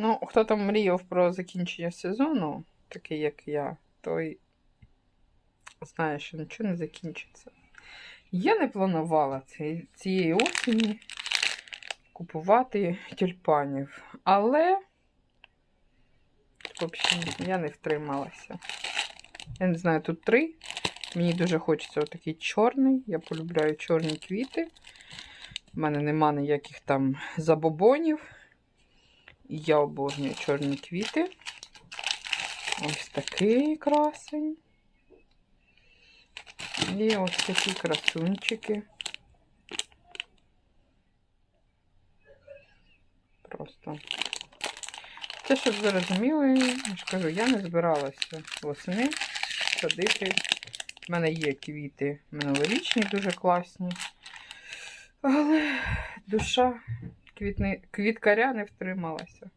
Ну, хто там мріяв про закінчення сезону, такий як я, той знає, що нічого не закінчиться. Я не планувала ці- цієї осені купувати тюльпанів, але в общем, я не втрималася. Я не знаю, тут три. Мені дуже хочеться отакий чорний. Я полюбляю чорні квіти. У мене нема ніяких там забобонів. Я обожнюю чорні квіти. Ось такий красень. І ось такі красунчики. Просто. Це, щоб ви розуміли, я ж кажу, я не збиралася восени садити. У мене є квіти минулорічні, дуже класні. Але душа квітни... квіткаря не втрималася.